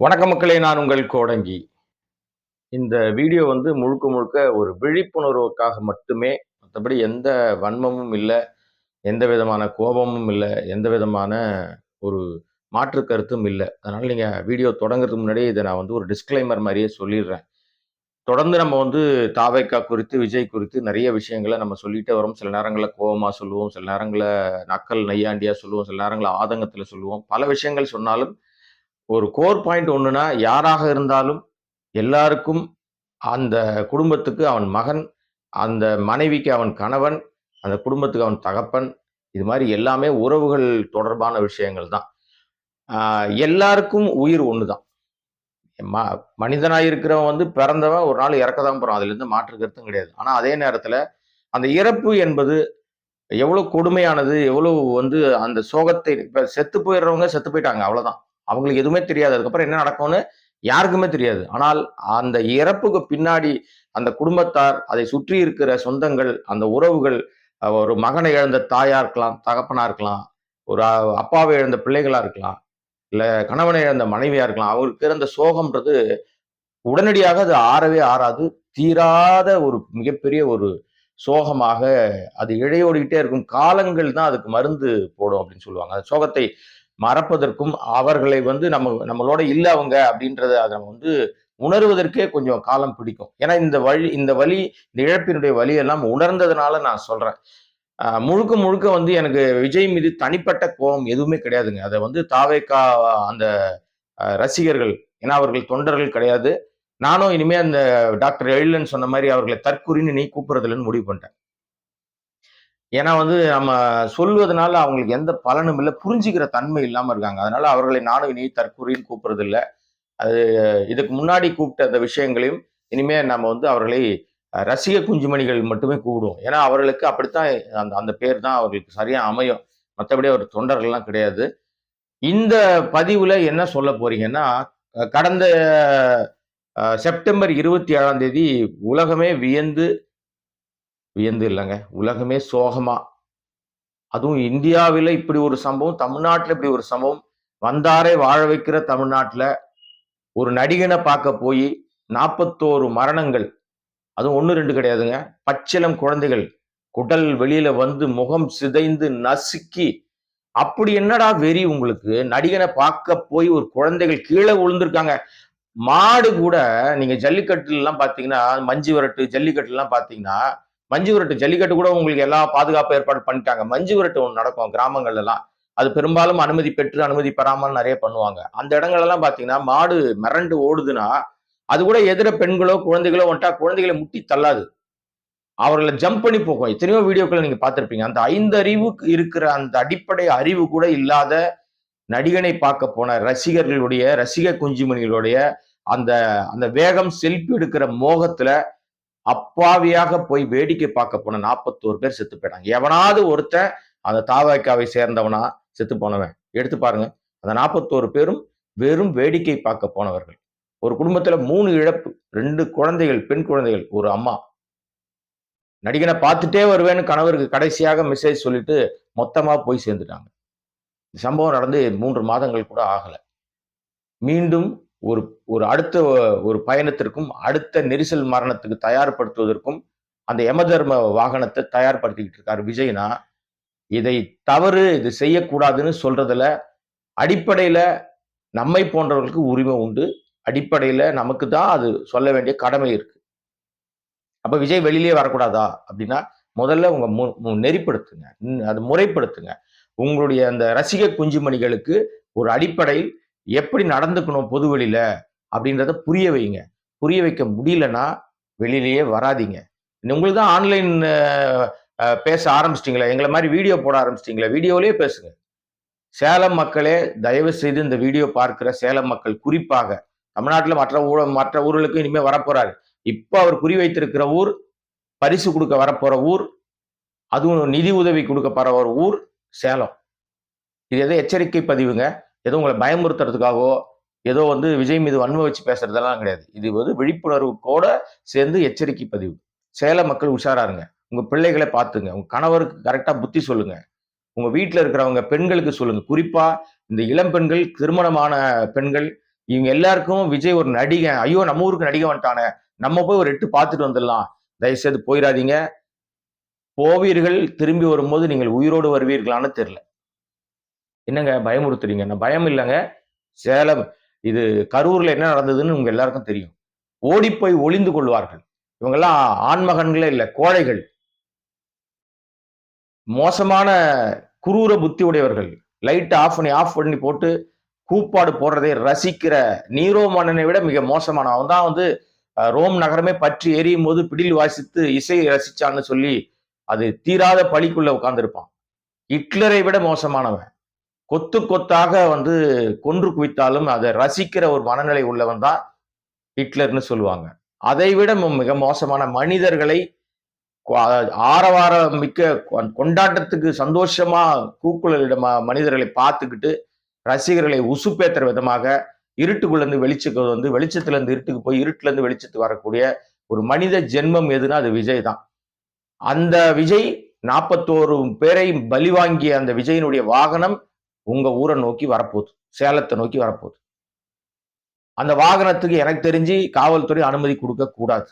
வணக்க மக்களே நான் உங்கள் கோடங்கி. இந்த வீடியோ வந்து முழுக்க முழுக்க ஒரு விழிப்புணர்வுக்காக மட்டுமே மற்றபடி எந்த வன்மமும் இல்லை எந்த விதமான கோபமும் இல்லை எந்த விதமான ஒரு மாற்று கருத்தும் இல்லை. அதனால் நீங்கள் வீடியோ தொடங்குறதுக்கு முன்னாடியே இதை நான் வந்து ஒரு டிஸ்க்ளைமர் மாதிரியே சொல்லிடுறேன். தொடர்ந்து நம்ம வந்து தாவைக்கா குறித்து விஜய் குறித்து நிறைய விஷயங்களை நம்ம சொல்லிட்டே வரோம். சில நேரங்களில் கோபமாக சொல்லுவோம் சில நேரங்களில் நக்கல் நையாண்டியாக சொல்லுவோம் சில நேரங்களில் ஆதங்கத்தில் சொல்லுவோம். பல விஷயங்கள் சொன்னாலும் ஒரு கோர் பாயிண்ட் ஒன்றுனா யாராக இருந்தாலும் எல்லாருக்கும் அந்த குடும்பத்துக்கு அவன் மகன் அந்த மனைவிக்கு அவன் கணவன் அந்த குடும்பத்துக்கு அவன் தகப்பன் இது மாதிரி எல்லாமே உறவுகள் தொடர்பான விஷயங்கள் தான். எல்லாருக்கும் உயிர் ஒன்று தான் ம மனிதனாக இருக்கிறவன் வந்து பிறந்தவன் ஒரு நாள் இறக்க தான் போகிறான் அதுலேருந்து மாற்று கருத்தும் கிடையாது. ஆனால் அதே நேரத்தில் அந்த இறப்பு என்பது எவ்வளோ கொடுமையானது எவ்வளோ வந்து அந்த சோகத்தை இப்போ செத்து போயிடுறவங்க செத்து போயிட்டாங்க அவ்வளோதான் அவங்களுக்கு எதுவுமே தெரியாது. அதுக்கப்புறம் என்ன நடக்கும்னு யாருக்குமே தெரியாது. ஆனால் அந்த இறப்புக்கு பின்னாடி அந்த குடும்பத்தார் அதை சுற்றி இருக்கிற சொந்தங்கள் அந்த உறவுகள் ஒரு மகனை இழந்த தாயா இருக்கலாம் தகப்பனா இருக்கலாம் ஒரு அப்பாவை இழந்த பிள்ளைகளா இருக்கலாம் இல்ல கணவனை இழந்த மனைவியா இருக்கலாம் அவருக்கு இருந்த சோகம்ன்றது உடனடியாக அது ஆறவே ஆறாது. தீராத ஒரு மிகப்பெரிய ஒரு சோகமாக அது இழையோடிக்கிட்டே இருக்கும். காலங்கள் தான் அதுக்கு மருந்து போடும் அப்படின்னு சொல்லுவாங்க. அந்த சோகத்தை மறப்பதற்கும் அவர்களை வந்து நம்ம நம்மளோட இல்லை அவங்க அப்படின்றத அதை நம்ம வந்து உணர்வதற்கே கொஞ்சம் காலம் பிடிக்கும். ஏன்னா இந்த வழி இந்த வழி இந்த இழப்பினுடைய வலி எல்லாம் உணர்ந்ததுனால நான் சொல்றேன். முழுக்க முழுக்க வந்து எனக்கு விஜய் மீது தனிப்பட்ட கோபம் எதுவுமே கிடையாதுங்க. அதை வந்து தாவேக்கா அந்த ரசிகர்கள் ஏன்னா அவர்கள் தொண்டர்கள் கிடையாது. நானும் இனிமே அந்த டாக்டர் எழிலன் சொன்ன மாதிரி அவர்களை தற்குறின்னு நீ கூப்பிடுறதுலன்னு முடிவு பண்ணிட்டேன். ஏன்னா வந்து நம்ம சொல்வதனால அவங்களுக்கு எந்த பலனும் இல்லை புரிஞ்சுக்கிற தன்மை இல்லாமல் இருக்காங்க. அதனால அவர்களை நானும் இனி தற்குறின்னு கூப்பிடுறதில்ல. அது இதுக்கு முன்னாடி கூப்பிட்ட அந்த விஷயங்களையும் இனிமே நம்ம வந்து அவர்களை ரசிக குஞ்சுமணிகள் மட்டுமே கூப்பிடுவோம். ஏன்னா அவர்களுக்கு அப்படித்தான் அந்த அந்த பேர் தான் அவர்களுக்கு சரியாக அமையும். மற்றபடி அவர் தொண்டர்கள்லாம் கிடையாது. இந்த பதிவில் என்ன சொல்ல போறீங்கன்னா கடந்த செப்டம்பர் இருபத்தி ஏழாம் தேதி உலகமே வியந்து வியந்து இல்லைங்க. உலகமே சோகமா. அதுவும் இந்தியாவில் இப்படி ஒரு சம்பவம் தமிழ்நாட்டில் இப்படி ஒரு சம்பவம் வந்தாரை வாழ வைக்கிற தமிழ்நாட்டில் ஒரு நடிகனை பார்க்க போய் நாற்பத்தோரு மரணங்கள். அதுவும் ஒன்று ரெண்டு கிடையாதுங்க. பச்சிலம் குழந்தைகள் குடல் வெளியில வந்து முகம் சிதைந்து நசுக்கி அப்படி என்னடா வெறி உங்களுக்கு? நடிகனை பார்க்க போய் ஒரு குழந்தைகள் கீழே விழுந்திருக்காங்க. மாடு கூட நீங்க ஜல்லிக்கட்டுலாம் பார்த்தீங்கன்னா மஞ்சு விரட்டு ஜல்லிக்கட்டுலாம் பார்த்தீங்கன்னா மஞ்சு விரட்டு ஜல்லிக்கட்டு கூட உங்களுக்கு எல்லா பாதுகாப்பு ஏற்பாடு பண்ணிட்டாங்க. மஞ்சு விரட்டு ஒன்று நடக்கும் கிராமங்கள்ல எல்லாம் அது பெரும்பாலும் அனுமதி பெற்று அனுமதி பெறாமல் நிறைய பண்ணுவாங்க. அந்த இடங்கள்லாம் எல்லாம் பாத்தீங்கன்னா மாடு மிரண்டு ஓடுதுன்னா அது கூட எதிர பெண்களோ குழந்தைகளோ வந்துட்டா குழந்தைகளை முட்டி தள்ளாது. அவர்களை ஜம்ப் பண்ணி போகும். எத்தனையோ வீடியோக்களை நீங்க பார்த்துருப்பீங்க. அந்த ஐந்து அறிவுக்கு இருக்கிற அந்த அடிப்படை அறிவு கூட இல்லாத நடிகனை பார்க்க போன ரசிகர்களுடைய ரசிக குஞ்சுமணிகளுடைய அந்த அந்த வேகம் செல்ஃபி எடுக்கிற மோகத்துல அப்பாவியாக போய் வேடிக்கை பார்க்க போன நாற்பத்தோரு பேர் செத்து போயிட்டாங்க. எவனாவது ஒருத்தன் அந்த தாவாய்க்காவை சேர்ந்தவனா செத்து போனவன். எடுத்து பாருங்க. அந்த நாற்பத்தோரு பேரும் வெறும் வேடிக்கை பார்க்க போனவர்கள். ஒரு குடும்பத்துல மூணு இழப்பு ரெண்டு குழந்தைகள் பெண் குழந்தைகள் ஒரு அம்மா. நடிகனை பார்த்துட்டே வருவேன்னு கணவருக்கு கடைசியாக மெசேஜ் சொல்லிட்டு மொத்தமா போய் சேர்ந்துட்டாங்க. இந்த சம்பவம் நடந்து மூன்று மாதங்கள் கூட ஆகலை. மீண்டும் ஒரு ஒரு அடுத்த ஒரு பயணத்திற்கும் அடுத்த நெரிசல் மரணத்துக்கு தயார்படுத்துவதற்கும் அந்த யமதர்ம வாகனத்தை தயார்படுத்திக்கிட்டு இருக்காரு விஜய்னா. இதை தவறு இது செய்யக்கூடாதுன்னு சொல்றதுல அடிப்படையில நம்மை போன்றவர்களுக்கு உரிமை உண்டு. அடிப்படையில நமக்கு தான் அது சொல்ல வேண்டிய கடமை இருக்கு. அப்ப விஜய் வெளியிலே வரக்கூடாதா? அப்படின்னா முதல்ல உங்க மு- மு- நெறிப்படுத்துங்க. அது முறைப்படுத்துங்க. உங்களுடைய அந்த ரசிக குஞ்சுமணிகளுக்கு ஒரு அடிப்படையில் எப்படி நடந்துக்கணும் பொது வெளியில அப்படின்றத புரிய வைங்க. புரிய வைக்க முடியலன்னா வெளியிலேயே வராதீங்க. உங்களுக்கு தான் ஆன்லைன் பேச ஆரம்பிச்சிட்டிங்களா எங்களை மாதிரி வீடியோ போட ஆரம்பிச்சிட்டிங்களா வீடியோவிலேயே பேசுங்க. சேலம் மக்களே தயவு செய்து இந்த வீடியோ பார்க்கிற சேலம் மக்கள் குறிப்பாக தமிழ்நாட்டில் மற்ற ஊ மற்ற ஊர்களுக்கும் இனிமேல் வரப்போறாரு. இப்போ அவர் குறி வைத்திருக்கிற ஊர் பரிசு கொடுக்க வரப்போற ஊர் அதுவும் நிதி உதவி கொடுக்க போற ஒரு ஊர் சேலம். இது எதோ எச்சரிக்கை பதிவுங்க. ஏதோ உங்களை பயமுறுத்துறதுக்காகவோ ஏதோ வந்து விஜய் மீது வன்மை வச்சு பேசுறதெல்லாம் கிடையாது. இது வந்து விழிப்புணர்வு கூட சேர்ந்து எச்சரிக்கை பதிவு. சேல மக்கள் உஷாராருங்க உங்க பிள்ளைகளை பார்த்துங்க. உங்க கணவருக்கு கரெக்டா புத்தி சொல்லுங்க. உங்க வீட்டில் இருக்கிறவங்க பெண்களுக்கு சொல்லுங்க. குறிப்பா இந்த இளம் பெண்கள் திருமணமான பெண்கள் இவங்க எல்லாருக்கும் விஜய் ஒரு நடிகன். ஐயோ நம்ம ஊருக்கு நடிகை வந்துட்டானே. நம்ம போய் ஒரு எட்டு பார்த்துட்டு வந்துடலாம். தயவுசெய்து போயிடாதீங்க. போவீர்கள் திரும்பி வரும்போது நீங்கள் உயிரோடு வருவீர்களான்னு தெரியல. என்னங்க பயமுறுத்துறீங்க? நான் பயம் இல்லைங்க. சேலம் இது கரூரில் என்ன நடந்ததுன்னு உங்க எல்லாருக்கும் தெரியும். ஓடிப்போய் ஒளிந்து கொள்வார்கள். இவங்கெல்லாம் ஆண்மகன்களே இல்லை கோழைகள். மோசமான குரூர புத்தி உடையவர்கள். லைட் ஆஃப் பண்ணி ஆஃப் பண்ணி போட்டு கூப்பாடு போடுறதை ரசிக்கிற நீரோ மன்னனை விட மிக மோசமான. அவன் தான் வந்து ரோம் நகரமே பற்றி எரியும் போது பிடில் வாசித்து இசையை ரசிச்சான்னு சொல்லி அது தீராத பழிக்குள்ள உட்கார்ந்துருப்பான். ஹிட்லரை விட மோசமானவன். கொத்து கொத்தாக வந்து கொன்று குவித்தாலும் அதை ரசிக்கிற ஒரு மனநிலை உள்ளவன் தான் ஹிட்லர்னு சொல்லுவாங்க. அதை விட மிக மோசமான மனிதர்களை கொ- ஆரவாரம் மிக்க கொண்டாட்டத்துக்கு சந்தோஷமா கூக்குழலிடமா மனிதர்களை பார்த்துக்கிட்டு ரசிகர்களை உசுப்பேத்துற விதமாக இருட்டுக்குள்ளேருந்து வெளிச்சத்துக்கு வந்து வெளிச்சத்துலேருந்து இருட்டுக்கு போய் இருட்டுலேருந்து வெளிச்சத்துக்கு வரக்கூடிய ஒரு மனித ஜென்மம் எதுனா அது விஜய் தான். அந்த விஜய் நாற்பத்தோரு பேரை பலி வாங்கிய அந்த விஜயனுடைய வாகனம் உங்க ஊரை நோக்கி வரப்போகுது. சேலத்தை நோக்கி வரப்போகுது. அந்த வாகனத்துக்கு எனக்கு தெரிஞ்சு காவல்துறை அனுமதி கொடுக்க கூடாது.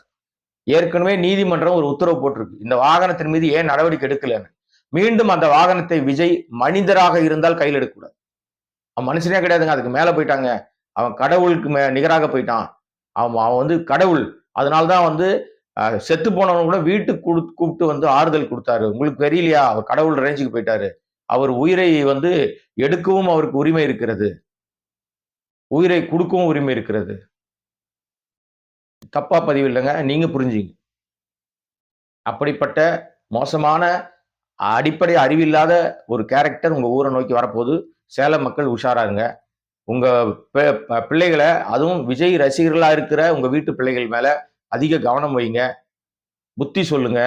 ஏற்கனவே நீதிமன்றம் ஒரு உத்தரவு போட்டிருக்கு. இந்த வாகனத்தின் மீது ஏன் நடவடிக்கை எடுக்கலன்னு. மீண்டும் அந்த வாகனத்தை விஜய் மனிதராக இருந்தால் கையில் எடுக்கக்கூடாது. அவன் மனுஷனே கிடையாதுங்க. அதுக்கு மேல போயிட்டாங்க. அவன் கடவுளுக்கு மே நிகராக போயிட்டான். அவன் அவன் வந்து கடவுள். அதனால்தான் வந்து அஹ், செத்து போனவன் கூட வீட்டுக்கு கூப்பிட்டு வந்து ஆறுதல் கொடுத்தாரு. உங்களுக்கு தெரியலையா? அவர் கடவுள் ரேஞ்சுக்கு போயிட்டாரு. அவர் உயிரை வந்து எடுக்கவும் அவருக்கு உரிமை இருக்கிறது. உயிரை கொடுக்கவும் உரிமை இருக்கிறது. தப்பா பதிவு இல்லைங்க. நீங்க புரிஞ்சுங்க. அப்படிப்பட்ட மோசமான அடிப்படை அறிவில்லாத ஒரு கேரக்டர் உங்க ஊரை நோக்கி வரப்போகுது. சேலம் மக்கள் உஷாராங்க உங்க பிள்ளைகளை அதுவும் விஜய் ரசிகர்களா இருக்கிற உங்க வீட்டு பிள்ளைகள் மேல அதிக கவனம் வைங்க. புத்தி சொல்லுங்க.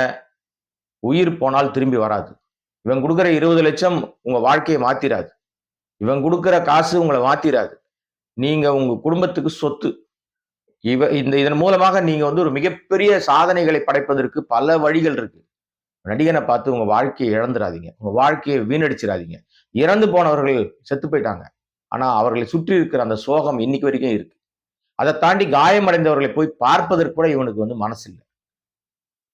உயிர் போனால் திரும்பி வராது. இவன் கொடுக்குற இருபது லட்சம் உங்க வாழ்க்கையை மாத்திராது. இவன் கொடுக்குற காசு உங்களை மாத்திராது. நீங்க உங்க குடும்பத்துக்கு சொத்து. இவ இந்த இதன் மூலமாக நீங்க வந்து ஒரு மிகப்பெரிய சாதனைகளை படைப்பதற்கு பல வழிகள் இருக்கு. நடிகனை பார்த்து உங்க வாழ்க்கையை இழந்துடாதீங்க உங்க வாழ்க்கையை வீணடிச்சிடாதீங்க. இறந்து போனவர்கள் செத்து போயிட்டாங்க. ஆனா அவர்களை சுற்றி இருக்கிற அந்த சோகம் இன்னைக்கு வரைக்கும் இருக்கு. அதை தாண்டி காயமடைந்தவர்களை போய் பார்ப்பதற்கு கூட இவனுக்கு வந்து மனசு இல்லை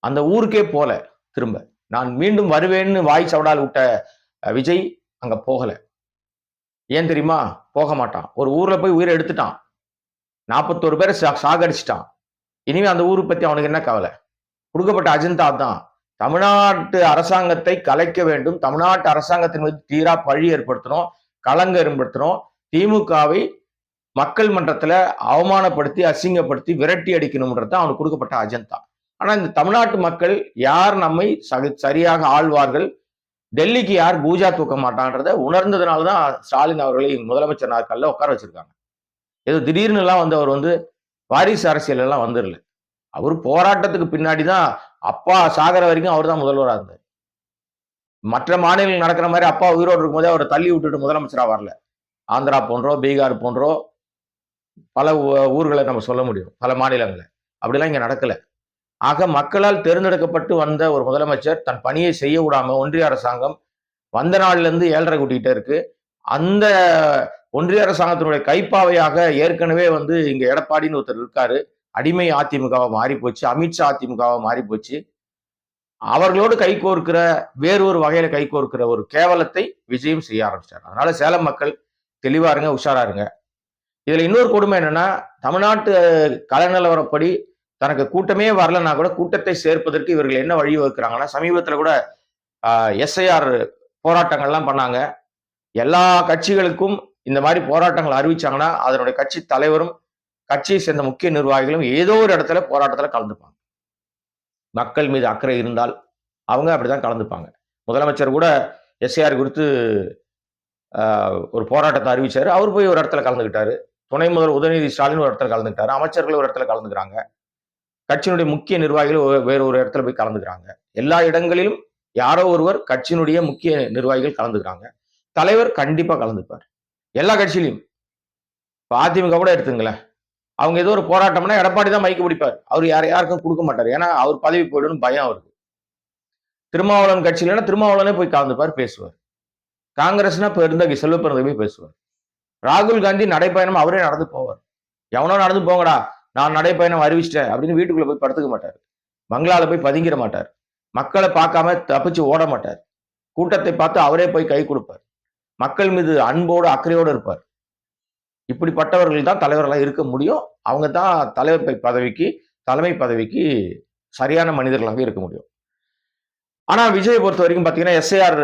அந்த ஊருக்கே போல திரும்ப. நான் மீண்டும் வருவேன்னு வாய் சவடால் விட்ட விஜய் அங்க போகல. ஏன் தெரியுமா? போக மாட்டான். ஒரு ஊர்ல போய் உயிரை எடுத்துட்டான். நாற்பத்தோரு பேரை சாகடிச்சிட்டான். இனிமே அந்த ஊரை பத்தி அவனுக்கு என்ன கவலை? கொடுக்கப்பட்ட அஜந்தா தான். தமிழ்நாட்டு அரசாங்கத்தை கலைக்க வேண்டும். தமிழ்நாட்டு அரசாங்கத்தின் மீது தீரா பழி ஏற்படுத்தணும் கலங்க ஏற்படுத்தணும். திமுகவை மக்கள் மன்றத்துல அவமானப்படுத்தி அசிங்கப்படுத்தி விரட்டி அடிக்கணும்ன்றது அவனுக்கு கொடுக்கப்பட்ட அஜந்தா. ஆனா இந்த தமிழ்நாட்டு மக்கள் யார் நம்மை சக- சரியாக ஆழ்வார்கள் டெல்லிக்கு யார் பூஜா தூக்க மாட்டான்றத உணர்ந்ததுனால தான் ஸ்டாலின் அவர்களை முதலமைச்சர் நாட்கள்ல உட்கார வச்சிருக்காங்க. ஏதோ திடீர்னு எல்லாம் வந்து அவர் வந்து வாரிசு அரசியல் எல்லாம் வந்துடல அவர் போராட்டத்துக்கு பின்னாடி தான் அப்பா சாகர வரைக்கும் அவர் தான் முதல்வராக இருந்தார். மற்ற மாநிலங்கள் நடக்கிற மாதிரி அப்பா உயிரோடு இருக்கும்போதே அவரை தள்ளி விட்டுட்டு முதலமைச்சராக வரல. ஆந்திரா போன்றோ பீகார் போன்றோ பல ஊ- ஊர்களை நம்ம சொல்ல முடியும். பல மாநிலங்களை. அப்படிலாம் இங்கே நடக்கல. ஆக மக்களால் தேர்ந்தெடுக்கப்பட்டு வந்த ஒரு முதலமைச்சர் தன் பணியை செய்ய விடாம ஒன்றிய அரசாங்கம் வந்த நாள்லேருந்து ஏழரை கூட்டிகிட்டே இருக்கு. அந்த ஒன்றிய அரசாங்கத்தினுடைய கைப்பாவையாக ஏற்கனவே வந்து இங்கே எடப்பாடின்னு ஒருத்தர் இருக்காரு. அடிமை அதிமுகவாக மாறி போச்சு அமித்ஷா அதிமுகவாக மாறி போச்சு அவர்களோடு கை கோர்க்கிற வேறு ஒரு வகையில கை கோர்க்கிற ஒரு கேவலத்தை விஜயம் செய்ய ஆரம்பிச்சார். அதனால சேலம் மக்கள் தெளிவா இருங்க உஷாரா இருங்க. இதுல இன்னொரு கொடுமை என்னன்னா தமிழ்நாட்டு கலநிலவரப்படி தனக்கு கூட்டமே வரலன்னா கூட கூட்டத்தை சேர்ப்பதற்கு இவர்கள் என்ன வழி வகுக்கிறாங்கன்னா சமீபத்தில் கூட எஸ்ஐஆர் போராட்டங்கள்லாம் பண்ணாங்க. எல்லா கட்சிகளுக்கும் இந்த மாதிரி போராட்டங்கள் அறிவிச்சாங்கன்னா அதனுடைய கட்சி தலைவரும் கட்சியை சேர்ந்த முக்கிய நிர்வாகிகளும் ஏதோ ஒரு இடத்துல போராட்டத்தில் கலந்துப்பாங்க. மக்கள் மீது அக்கறை இருந்தால் அவங்க அப்படிதான் கலந்துப்பாங்க. முதலமைச்சர் கூட எஸ்ஐஆர் குறித்து ஒரு போராட்டத்தை அறிவிச்சார். அவர் போய் ஒரு இடத்துல கலந்துக்கிட்டாரு. துணை முதல் உதயநிதி ஸ்டாலின் ஒரு இடத்துல கலந்துக்கிட்டாரு. அமைச்சர்கள் ஒரு இடத்துல கலந்துக்கிறாங்க. கட்சியினுடைய முக்கிய நிர்வாகிகள் ஒரு- வேற ஒரு இடத்துல போய் கலந்துக்கிறாங்க. எல்லா இடங்களிலும் யாரோ ஒருவர் கட்சியினுடைய முக்கிய நிர்வாகிகள் கலந்துக்கிறாங்க. தலைவர் கண்டிப்பா கலந்துப்பார். எல்லா கட்சியிலையும். இப்போ அதிமுக கூட எடுத்துங்களேன் அவங்க ஏதோ ஒரு போராட்டம்னா எடப்பாடி தான் மைக்கு பிடிப்பார். அவர் யார் யாருக்கும் கொடுக்க மாட்டார். ஏன்னா அவர் பதவி போயிடும்னு பயம் அவருக்கு. திருமாவளவன் கட்சியிலன்னா திருமாவளவனே போய் கலந்துப்பார் பேசுவார். காங்கிரஸ்னா இப்ப இருந்த செல்வ போய் பேசுவார். ராகுல் காந்தி நடைப்பயணம் அவரே நடந்து போவார். எவனோ நடந்து போங்கடா. நான் நடைப்பயணம் அறிவிச்சிட்டேன் அப்படின்னு வீட்டுக்குள்ள போய் படுத்துக்க மாட்டார். பங்களால போய் பதுங்கிட மாட்டார். மக்களை பார்க்காம தப்பிச்சு ஓட மாட்டார். கூட்டத்தை பார்த்து அவரே போய் கை கொடுப்பார். மக்கள் மீது அன்போடு அக்கறையோடு இருப்பார். இப்படிப்பட்டவர்கள் தான் தலைவர்களாக இருக்க முடியும். அவங்க தான் தலைவர் பதவிக்கு தலைமை பதவிக்கு சரியான மனிதர்களாக இருக்க முடியும். ஆனா விஜய் பொறுத்த வரைக்கும் பாத்தீங்கன்னா எஸ்ஐஆர்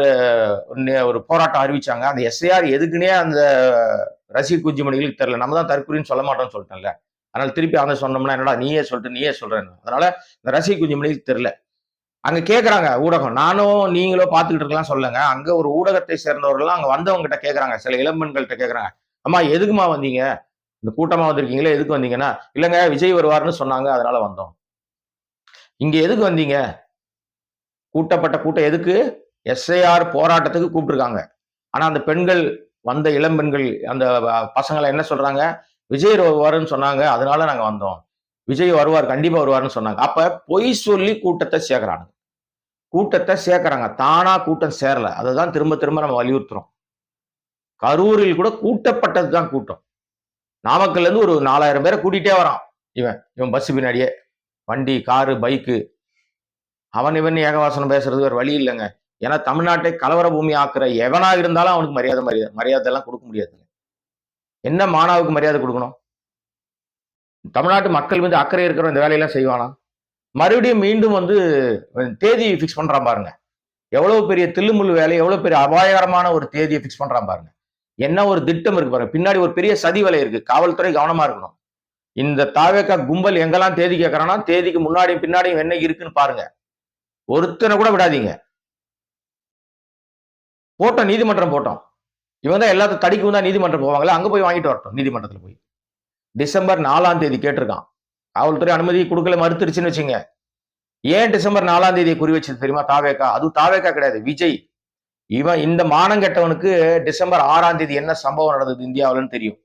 ஒரு போராட்டம் அறிவிச்சாங்க. அந்த எஸ்ஐஆர் எதுக்குன்னே அந்த ரசிக குஞ்சுமணிகளுக்கு தெரியல. நம்ம தான் தற்கொலைன்னு சொல்ல மாட்டோம்னு சொல்லிட்டேன்ல அதனால திருப்பி அதை சொன்னோம்னா என்னடா நீயே சொல்லிட்டு நீயே சொல்றேன்னு. அதனால இந்த ரசிக குஞ்சுமணி தெரியல. அங்க கேக்குறாங்க ஊடகம். நானும் நீங்களோ பார்த்துக்கிட்டு இருக்கலாம் சொல்லுங்க. அங்க ஒரு ஊடகத்தை சேர்ந்தவர்கள்லாம் அங்க வந்தவங்க கிட்ட கேக்குறாங்க. சில இளம்பெண்கள்கிட்ட கேக்குறாங்க. அம்மா எதுக்குமா வந்தீங்க? இந்த கூட்டமா வந்திருக்கீங்களே எதுக்கு வந்தீங்கன்னா? இல்லைங்க விஜய் வருவார்னு சொன்னாங்க அதனால வந்தோம். இங்க எதுக்கு வந்தீங்க? கூட்டப்பட்ட கூட்டம். எதுக்கு? எஸ்ஐஆர் போராட்டத்துக்கு கூப்பிட்டுருக்காங்க. ஆனா அந்த பெண்கள் வந்த இளம்பெண்கள் அந்த பசங்களை என்ன சொல்றாங்க? விஜய் வருவாருன்னு சொன்னாங்க. அதனால நாங்க வந்தோம். விஜய் வருவார் கண்டிப்பா வருவாருன்னு சொன்னாங்க. அப்ப பொய் சொல்லி கூட்டத்தை சேர்க்கறாங்க. கூட்டத்தை சேர்க்குறாங்க. தானா கூட்டம் சேரல. அதுதான் திரும்ப திரும்ப நம்ம வலியுறுத்துறோம். கரூரில் கூட கூட்டப்பட்டது தான் கூட்டம். நாமக்கல்ல இருந்து ஒரு நாலாயிரம் பேரை கூட்டிகிட்டே வரான். இவன் இவன் பஸ் பின்னாடியே. வண்டி காரு பைக்கு. அவன் இவன் ஏகவாசனம் பேசுறது வேறு வழி இல்லைங்க. ஏன்னா தமிழ்நாட்டை கலவர பூமி ஆக்குற எவனாக இருந்தாலும் அவனுக்கு மரியாதை மரியாதை மரியாதை எல்லாம் கொடுக்க முடியாதுங்க. என்ன மாணவுக்கு மரியாதை கொடுக்கணும்? தமிழ்நாட்டு மக்கள் வந்து அக்கறை இருக்கிற இந்த வேலையெல்லாம் செய்வானா? மறுபடியும் மீண்டும் வந்து தேதி ஃபிக்ஸ் பண்றான் பாருங்க. எவ்வளவு பெரிய தில்லுமுள்ளு வேலை எவ்வளவு பெரிய அபாயகரமான ஒரு தேதியை ஃபிக்ஸ் பண்றான் பாருங்க. என்ன ஒரு திட்டம் இருக்கு பாருங்க. பின்னாடி ஒரு பெரிய சதி வேலை இருக்கு. காவல்துறை கவனமா இருக்கணும். இந்த தாவேக்கா கும்பல் எங்கெல்லாம் தேதி கேட்கறானா தேதிக்கு முன்னாடியும் பின்னாடியும் என்ன இருக்குன்னு பாருங்க. ஒருத்தனை கூட விடாதீங்க. போட்டோம் நீதிமன்றம் போட்டோம். இவங்க தான் எல்லாத்தையும் தடிக்கும் தான் நீதிமன்றம் போவாங்களே அங்க போய் வாங்கிட்டு வரட்டும் நீதிமன்றத்துல போய். டிசம்பர் நாலாம் தேதி கேட்டிருக்கான். காவல்துறை அனுமதி கொடுக்கல மறுத்துருச்சுன்னு வச்சுங்க. ஏன் டிசம்பர் நாலாம் தேதியை குறி வச்சது தெரியுமா? தாவேக்கா. அது தாவேக்கா கிடையாது விஜய். இவன் இந்த மானம் கெட்டவனுக்கு டிசம்பர் ஆறாம் தேதி என்ன சம்பவம் நடந்தது இந்தியாவிலன்னு தெரியும்.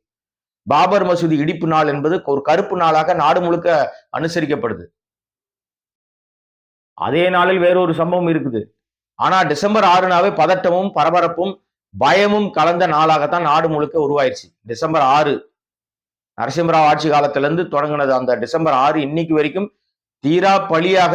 பாபர் மசூதி இடிப்பு நாள் என்பது ஒரு கருப்பு நாளாக நாடு முழுக்க அனுசரிக்கப்படுது. அதே நாளில் வேறொரு சம்பவம் இருக்குது. ஆனா டிசம்பர் ஆறுனாவே பதட்டமும் பரபரப்பும் பயமும் கலந்த நாளாகத்தான் நாடு முழுக்க உருவாயிருச்சு. டிசம்பர் ஆறு நரசிம்மராவ் ஆட்சி காலத்துல இருந்து தொடங்கினது அந்த டிசம்பர் ஆறு இன்னைக்கு வரைக்கும் தீரா பழியாக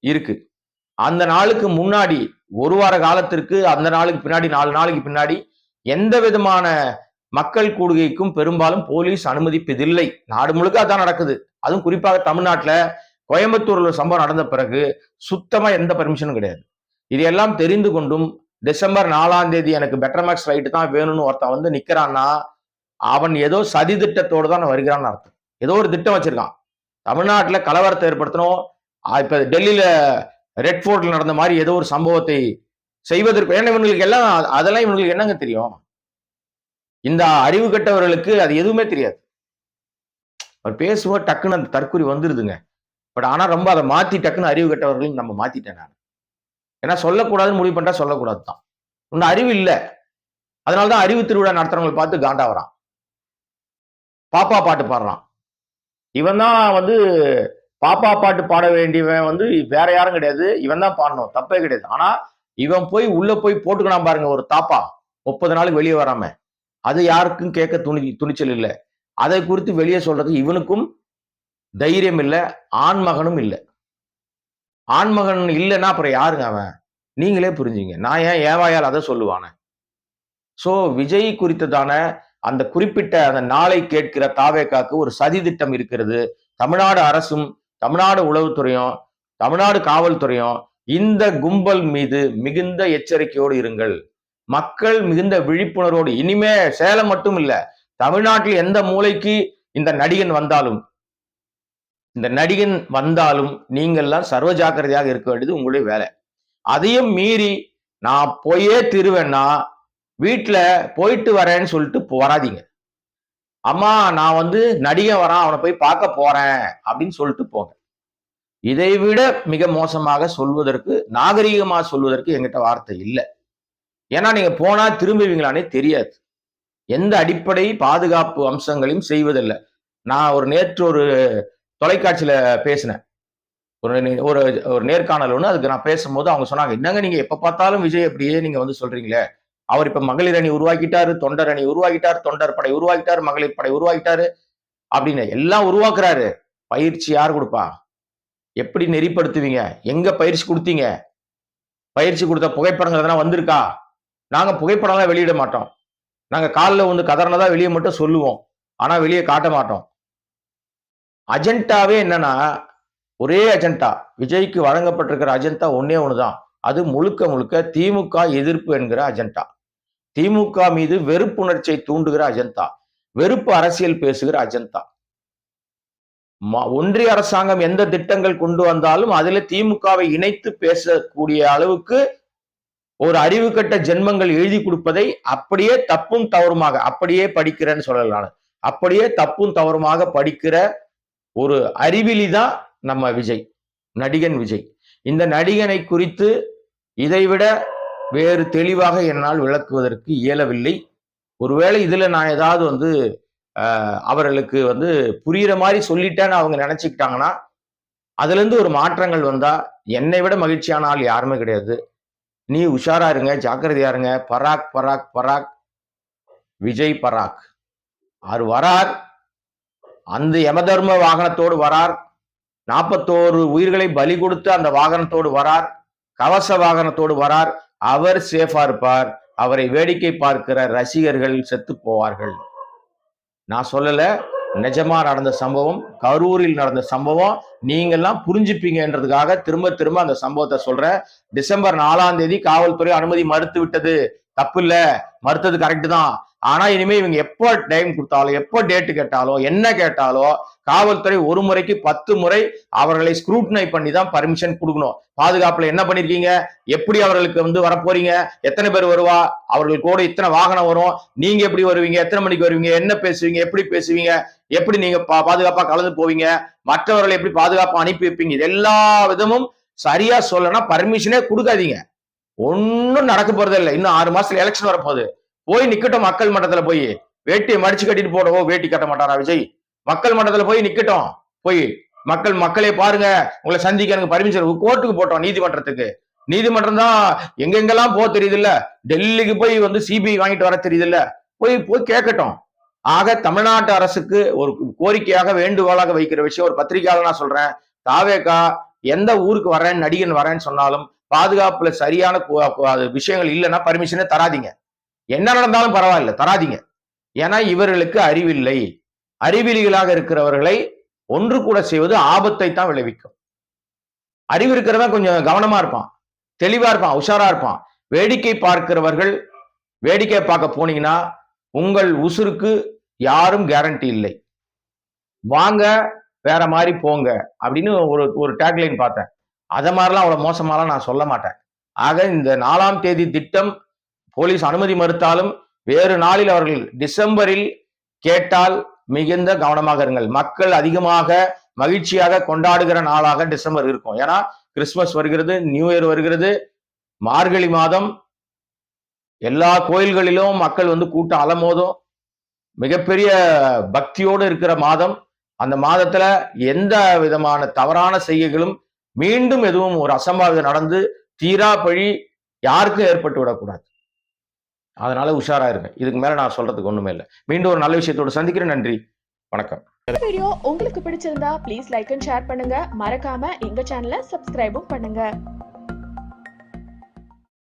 இருக்கு. அந்த நாளுக்கு முன்னாடி ஒரு வார காலத்திற்கு அந்த நாளுக்கு பின்னாடி நாலு நாளுக்கு பின்னாடி எந்த விதமான மக்கள் கூடுகைக்கும் பெரும்பாலும் போலீஸ் அனுமதிப்பதில்லை. நாடு முழுக்க அதான் நடக்குது. அதுவும் குறிப்பாக தமிழ்நாட்டுல கோயம்புத்தூர்ல சம்பவம் நடந்த பிறகு சுத்தமா எந்த பர்மிஷனும் கிடையாது. இதையெல்லாம் தெரிந்து கொண்டும் டிசம்பர் நாலாம் தேதி எனக்கு பெட்டர் மேக்ஸ் ரைட்டு தான் வேணும்னு ஒருத்தன் வந்து நிற்கிறான்னா அவன் ஏதோ சதி திட்டத்தோடு தான் வருகிறான்னு அர்த்தம். ஏதோ ஒரு திட்டம் வச்சிருக்கான். தமிழ்நாட்டில் கலவரத்தை ஏற்படுத்தணும். இப்போ டெல்லியில் ரெட் ஃபோர்ட்டில் நடந்த மாதிரி ஏதோ ஒரு சம்பவத்தை செய்வதற்கு ஏன்னா இவங்களுக்கு எல்லாம் அதெல்லாம் இவங்களுக்கு என்னங்க தெரியும்? இந்த அறிவு கெட்டவர்களுக்கு அது எதுவுமே தெரியாது. அவர் பேசுவோம் டக்குன்னு அந்த தற்குறி வந்துருதுங்க. பட் ஆனால் ரொம்ப அதை மாற்றி டக்குன்னு அறிவு கெட்டவர்களையும் நம்ம மாற்றிட்டேன் நான். ஏன்னா சொல்லக்கூடாதுன்னு முடிவு பண்ணிட்டா சொல்லக்கூடாது தான் இன்னும் அறிவு இல்லை. அதனாலதான் அறிவு திருவிழா நடத்துறவங்களை பார்த்து காண்டா வரான். பாப்பா பாட்டு பாடுறான். இவன் தான் வந்து பாப்பா பாட்டு பாட வேண்டியவன் வந்து வேற யாரும் கிடையாது. இவன் தான் பாடணும். தப்பே கிடையாது. ஆனா இவன் போய் உள்ள போய் போட்டுக்கலாம் பாருங்க ஒரு தாப்பா. முப்பது நாளுக்கு வெளியே வராம. அது யாருக்கும் கேட்க துணி துணிச்சல் இல்லை. அதை குறித்து வெளியே சொல்றது இவனுக்கும் தைரியம் இல்லை ஆண்மகனும் இல்லை. ஆண்மகன் இல்லைன்னா அப்புறம் யாருங்க அவன்? நீங்களே புரிஞ்சுங்க. நான் ஏன் ஏவாயால் அதை சொல்லுவானே? ஸோ விஜய் குறித்ததான அந்த குறிப்பிட்ட அந்த நாளை கேட்கிற தாவேக்காக்கு ஒரு சதி திட்டம் இருக்கிறது. தமிழ்நாடு அரசும் தமிழ்நாடு உளவுத்துறையும் தமிழ்நாடு காவல்துறையும் இந்த கும்பல் மீது மிகுந்த எச்சரிக்கையோடு இருங்கள். மக்கள் மிகுந்த விழிப்புணர்வோடு இனிமே சேலம் மட்டும் இல்லை தமிழ்நாட்டில் எந்த மூலைக்கு இந்த நடிகன் வந்தாலும் இந்த நடிகன் வந்தாலும் நீங்கள்லாம் சர்வ ஜாக்கிரதையாக இருக்க வேண்டியது உங்களுடைய வேலை. அதையும் மீறி நான் போயே திருவேன்னா வீட்டுல போயிட்டு வரேன்னு சொல்லிட்டு போறாதீங்க அம்மா நான் வந்து நடிகன் வரான் அவனை போய் பார்க்க போறேன் அப்படின்னு சொல்லிட்டு போங்க. இதை விட மிக மோசமாக சொல்வதற்கு நாகரீகமாக சொல்வதற்கு எங்கிட்ட வார்த்தை இல்லை. ஏன்னா நீங்க போனா திரும்புவீங்களானே தெரியாது. எந்த அடிப்படை பாதுகாப்பு அம்சங்களையும் செய்வதில்லை. நான் ஒரு நேற்று ஒரு தொலைக்காட்சியில பேசினேன். ஒரு ஒரு ஒரு நேர்காணல் ஒன்று அதுக்கு நான் பேசும்போது அவங்க சொன்னாங்க என்னங்க நீங்க எப்ப பார்த்தாலும் விஜய் அப்படியே நீங்க வந்து சொல்றீங்களே? அவர் இப்ப மகளிர் அணி உருவாக்கிட்டாரு தொண்டர் அணி உருவாக்கிட்டார் தொண்டர் படை உருவாக்கிட்டார் மகளிர் படை உருவாக்கிட்டாரு அப்படின்னு எல்லாம் உருவாக்குறாரு. பயிற்சி யார் கொடுப்பா? எப்படி நெறிப்படுத்துவீங்க? எங்க பயிற்சி கொடுத்தீங்க? பயிற்சி கொடுத்த புகைப்படங்கள் எதனா வந்திருக்கா? நாங்க புகைப்படம்லாம் வெளியிட மாட்டோம். நாங்க காலில் வந்து கதறனதான் வெளியே மட்டும் சொல்லுவோம். ஆனா வெளியே காட்ட மாட்டோம். அஜெண்டாவே என்னன்னா ஒரே அஜெண்டா. விஜய்க்கு வழங்கப்பட்டிருக்கிற அஜெண்டா ஒன்னே ஒண்ணுதான். அது முழுக்க முழுக்க திமுக எதிர்ப்பு என்கிற அஜெண்டா. திமுக மீது வெறுப்புணர்ச்சியை தூண்டுகிற அஜெண்டா. வெறுப்பு அரசியல் பேசுகிற அஜெண்டா. ம- ஒன்றிய அரசாங்கம் எந்த திட்டங்கள் கொண்டு வந்தாலும் அதுல திமுகவை இணைத்து பேசக்கூடிய அளவுக்கு ஒரு அறிவு கட்ட ஜென்மங்கள் எழுதி கொடுப்பதை அப்படியே தப்பும் தவறுமாக அப்படியே படிக்கிறேன்னு சொல்லலாம். அப்படியே தப்பும் தவறுமாக படிக்கிற ஒரு அறிவிலி தான் நம்ம விஜய் நடிகன் விஜய். இந்த நடிகனை குறித்து இதைவிட வேறு தெளிவாக என்னால் விளக்குவதற்கு இயலவில்லை. ஒருவேளை இதில் நான் ஏதாவது வந்து அவர்களுக்கு வந்து புரிகிற மாதிரி சொல்லிட்டேன்னு அவங்க நினச்சிக்கிட்டாங்கன்னா அதுலேருந்து ஒரு மாற்றங்கள் வந்தால் என்னை விட மகிழ்ச்சியான ஆள் யாருமே கிடையாது. நீ உஷாரா இருங்க ஜாக்கிரதையா இருங்க. பராக் பராக் பராக். விஜய் பராக். அவர் வரார். அந்த யமதர்ம வாகனத்தோடு வரார். நாற்பத்தோரு உயிர்களை பலி கொடுத்து அந்த வாகனத்தோடு வரார். கவச வாகனத்தோடு வரார். அவர் சேஃபா இருப்பார். அவரை வேடிக்கை பார்க்கிற ரசிகர்கள் செத்து போவார்கள். நான் சொல்லல நிஜமா நடந்த சம்பவம் கரூரில் நடந்த சம்பவம் நீங்கெல்லாம் புரிஞ்சுப்பீங்கன்றதுக்காக திரும்ப திரும்ப அந்த சம்பவத்தை சொல்றேன் டிசம்பர் நாலாம் தேதி காவல்துறை அனுமதி மறுத்து விட்டது தப்பு இல்ல மறுத்தது கரெக்ட் தான். ஆனா இனிமே இவங்க எப்போ டைம் கொடுத்தாலும் எப்போ டேட்டு கேட்டாலும் என்ன கேட்டாலும் காவல்துறை ஒரு முறைக்கு பத்து முறை அவர்களை ஸ்க்ரூட்னை பண்ணி தான் பர்மிஷன் கொடுக்கணும். பாதுகாப்புல என்ன பண்ணிருக்கீங்க? எப்படி அவர்களுக்கு வந்து வரப்போறீங்க? எத்தனை பேர் வருவா? அவர்கள் கூட இத்தனை வாகனம் வரும். நீங்க எப்படி வருவீங்க? எத்தனை மணிக்கு வருவீங்க? என்ன பேசுவீங்க? எப்படி பேசுவீங்க? எப்படி நீங்க பா- பாதுகாப்பா கலந்து போவீங்க? மற்றவர்களை எப்படி பாதுகாப்பா அனுப்பி வைப்பீங்க? இது எல்லா விதமும் சரியா சொல்லனா பர்மிஷனே கொடுக்காதீங்க. ஒன்னும் நடக்க போறது இல்லை இன்னும் ஆறு மாசத்துல எலெக்ஷன் வரப்போகுது. போய் நிக்கட்டும் மக்கள் மன்றத்துல போய். வேட்டியை மடிச்சு கட்டிட்டு போடவோ வேட்டி கட்ட மாட்டாரா விஜய்? மக்கள் மன்றத்துல போய் நிக்கட்டும். போய் மக்கள் மக்களே பாருங்க. உங்களை சந்திக்க எனக்கு பர்மிஷன் கோர்ட்டுக்கு போட்டோம் நீதிமன்றத்துக்கு. நீதிமன்றம் தான் எங்கெங்கெல்லாம் போக தெரியுது இல்ல டெல்லிக்கு போய் வந்து சிபிஐ வாங்கிட்டு வர தெரியுது இல்ல போய் போய் கேட்கட்டும். ஆக தமிழ்நாட்டு அரசுக்கு ஒரு கோரிக்கையாக வேண்டுகோளாக வைக்கிற விஷயம் ஒரு பத்திரிகையாளர் நான் சொல்றேன். தாவேகா எந்த ஊருக்கு வரேன் நடிகன் வரேன்னு சொன்னாலும் பாதுகாப்புல சரியான அது விஷயங்கள் இல்லைன்னா பர்மிஷனே தராதீங்க. என்ன நடந்தாலும் பரவாயில்ல தராதீங்க. ஏன்னா இவர்களுக்கு அறிவில்லை. அறிவிலிகளாக இருக்கிறவர்களை ஒன்று கூட செய்வது ஆபத்தை தான் விளைவிக்கும். அறிவு இருக்கிறவன் கொஞ்சம் கவனமா இருப்பான் தெளிவா இருப்பான் உஷாரா இருப்பான். வேடிக்கை பார்க்கிறவர்கள் வேடிக்கை பார்க்க போனீங்கன்னா உங்கள் உசுருக்கு யாரும் கேரண்டி இல்லை. வாங்க வேற மாதிரி போங்க அப்படின்னு ஒரு ஒரு டேக்லைன் பார்த்தேன். அத மாதிரிலாம் அவ்வளவு மோசமாலாம் நான் சொல்ல மாட்டேன். ஆக இந்த நாலாம் தேதி திட்டம் போலீஸ் அனுமதி மறுத்தாலும் வேறு நாளில் அவர்கள் டிசம்பரில் கேட்டால் மிகுந்த கவனமாக இருங்கள். மக்கள் அதிகமாக மகிழ்ச்சியாக கொண்டாடுகிற நாளாக டிசம்பர் இருக்கும். ஏன்னா கிறிஸ்துமஸ் வருகிறது நியூ இயர் வருகிறது மார்கழி மாதம். எல்லா கோயில்களிலும் மக்கள் வந்து கூட்டம் அலமோதும். மிகப்பெரிய பக்தியோடு இருக்கிற மாதம். அந்த மாதத்துல எந்த விதமான தவறான செய்கைகளும் மீண்டும் எதுவும் ஒரு அசம்பாவிதம் நடந்து தீரா பழி யாருக்கும் ஏற்பட்டு விடக்கூடாது. அதனால உஷாரா இருங்க இதுக்கு மேல நான் சொல்றதுக்கு ஒண்ணுமே இல்லை. மீண்டும் ஒரு நல்ல விஷயத்தோடு சந்திக்கிறேன். நன்றி. வணக்கம். வீடியோ உங்களுக்கு பிடிச்சிருந்தா ப்ளீஸ் லைக் அண்ட் ஷேர் பண்ணுங்க. மறக்காம எங்க சேனலை சப்ஸ்கிரைபும் பண்ணுங்க.